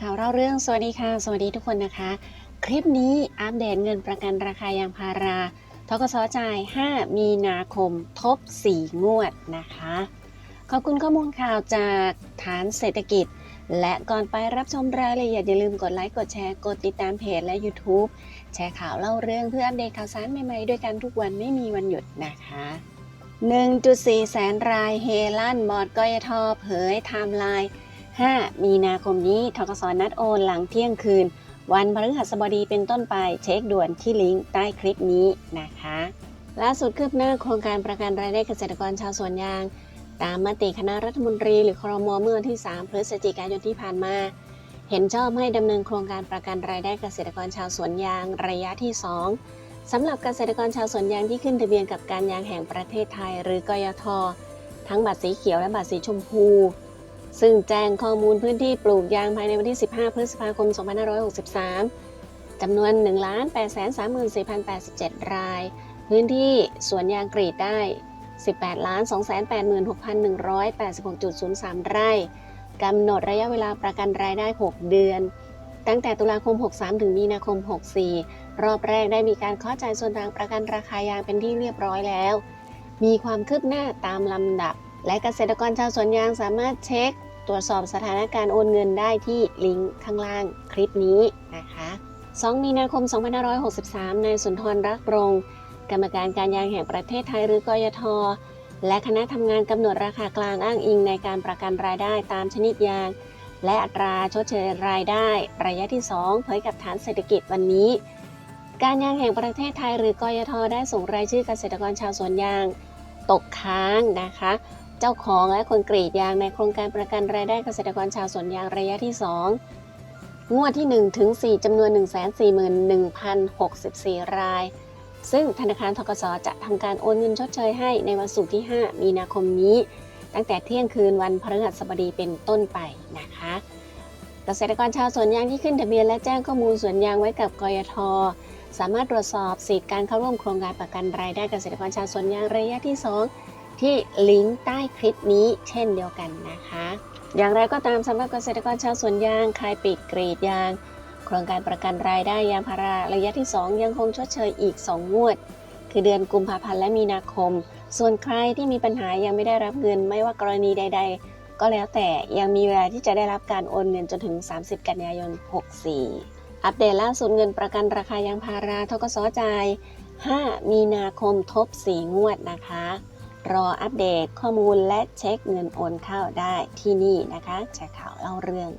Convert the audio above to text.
ข่าวเล่าเรื่อง สวัสดีค่ะ สวัสดีทุกคนนะคะ คลิปนี้อัปเดตเงินประกันราคายางพาราทกสจ่าย 5 มีนาคม ทบ 4 งวดนะคะ ขอบคุณข้อมูลข่าวจากฐานเศรษฐกิจ และก่อนไปรับชมรายละเอียดอย่าลืมกดไลค์กดแชร์กดติดตามเพจและ YouTube แชร์ข่าวเล่าเรื่องเพื่ออัปเดตข่าวสารใหม่ๆด้วยกันทุกวันไม่มีวันหยุดนะคะ1.4 แสนรายเฮลั่นบอร์ดกยทเผยไทม์ไลน์ 5 มีนาคมนี้ทกสนัดโอนหลังเที่ยงคืน วันพฤหัสบดีเป็นต้นไปเช็คด่วนที่ลิงก์ใต้คลิปนี้นะคะ ล่าสุดคืบหน้าโครงการประกันรายได้เกษตรกรชาวสวนยาง ตามมติคณะรัฐมนตรีหรือครมเมื่อวันที่ 3 พฤศจิกายนที่ผ่านมา เห็นชอบให้ดำเนินโครงการประกันรายได้เกษตรกรชาวสวนยางระยะที่ 2สำหรับเกษตรกรชาวสวนยางที่ขึ้นทะเบียนกับการยางแห่งประเทศไทย หรือกยททั้งบัตรสีเขียวและบัตรสีชมพู ซึ่งแจ้งข้อมูลพื้นที่ปลูกยางภายในวันที่ 15 พฤษภาคม 2563 จำนวน 1,834,087 ราย พื้นที่สวนยางกรีดได้ 18,286,186.03 ไร่ กำหนดระยะเวลาประกันรายได้ 6 เดือน ตั้งแต่ตุลาคม 63 ถึงมีนาคม 64 รอบแรกได้มีการเคาะจ่ายส่วนทางประกันราคายางเป็นที่เรียบร้อยแล้ว มีความคืบหน้าตามลำดับ และเกษตรกรชาวสวนยางสามารถเช็ค ตรวจสอบสถานการณ์โอนเงินได้ที่ลิงก์ข้างล่างคลิปนี้นะคะ2มีนาคม 2563 นายสุนทรรักรง กรรมการการยางแห่งประเทศไทยหรือกยท และคณะทำงานกำหนดราคากลางอ้างอิงในการประกันรายได้ตามชนิดยาง และอัตราชดเชยรายได้ ระยะที่ 2 เผยกับฐานเศรษฐกิจวันนี้ การยางแห่งประเทศไทยหรือกยท ได้ส่งรายชื่อเกษตรกรชาวสวนยาง ตกค้างนะคะ เจ้าของและคนกรีดยางในโครงการประกันรายได้เกษตรกรชาวสวนยางระยะที่ 2 งวดที่ 1 ถึง 4จำนวน 141,064 ราย ซึ่งธนาคารทกสจะทำการโอนเงินชดเชยให้ในวันศุกร์ที่ 5 มีนาคมนี้ ตั้งแต่เที่ยงคืนวันพฤหัสบดีเป็นต้นไปนะคะ เกษตรกรชาวสวนยางที่ขึ้นทะเบียนและแจ้งข้อมูลสวนยางไว้กับกยทสามารถตรวจสอบสิทธิการเข้าร่วมโครงการประกันรายได้เกษตรกรชาวสวนยางระยะที่ 2 ที่ลิงก์ใต้คลิปนี้เช่นเดียวกันนะคะ อย่างไรก็ตามสำหรับเกษตรกรชาวสวนยางใครปิดกรีดยาง โครงการประกันรายได้ยางพาราระยะที่ 2 ยังคงชดเชยอีก 2 งวด คือเดือนกุมภาพันธ์และมีนาคม ส่วนใครที่มีปัญหายังไม่ได้รับเงินไม่ว่ากรณีใด ๆ ก็แล้วแต่ยังมีเวลาที่จะได้รับการโอนเงินจนถึง 30 กันยายน 64 อัปเดตล่าสุดเงินประกันราคายางพาราทกสจ่าย5มีนาคมทบ 4 งวดนะคะ รออัปเดตข้อมูลและเช็คเงินโอนเข้าได้ที่นี่นะคะแชร์ข่าวเล่าเรื่อง